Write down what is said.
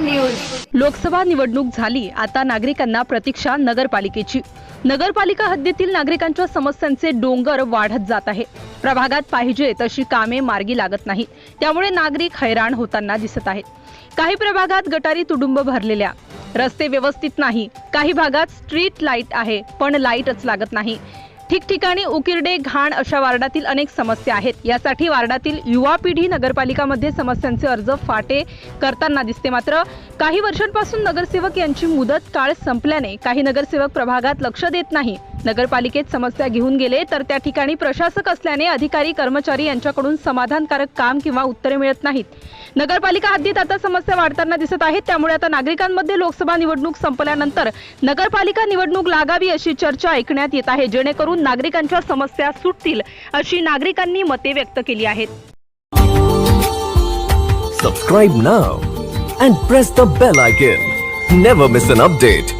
News. Lok Sabha निवडणूक झाली आता नागरिकांना प्रतीक्षा नगरपालिकेची. नगरपालिका हद्दीतील नागरिकांच्या समस्यांचे डोंगर वाढत जात आहे. प्रभागात पाहिजे तशी कामे मार्गी लागत नाही. त्यामुळे नागरिक हैराण होताना दिसत आहेत. काही प्रभागात गटारी तुडुंब भरलेल्या. रस्ते व्यवस्थित नाही. काही भागात स्ट्रीट लाइट आहे पण लाईटच लागत नाही. ठिकठिकाणी उकिरडे घाण अशा वार्डातील अनेक समस्या आहेत. यासाठी वार्डातील युवा पिढी नगरपालिकामध्ये समस्यांचे अर्ज फाटे करताना दिसते. मात्र काही वर्षांपासून नगरसेवक यांची मुदत काळ संपल्याने काही नगरसेवक प्रभागात लक्ष देत नाही. नगरपालिकेत समस्या घेऊन गेले तर त्या ठिकाणी प्रशासक असल्याने अधिकारी कर्मचारी यांच्याकडून समाधानकारक काम किंवा उत्तरे मिळत नाहीत. नगरपालिका हद्दीत आता समस्या वाढताना दिसत आहेत त्यामुळे आता नागरिकांमध्ये लोकसभा निवडणूक संपल्यानंतर नगरपालिका निवडणूक लागावी अशी चर्चा ऐकण्यात येत आहे जेणेकरून नागरिकांच्या समस्या सुटतील अशी नागरिकांनी मते व्यक्त केली आहेत. Subscribe now and press the bell icon never miss an update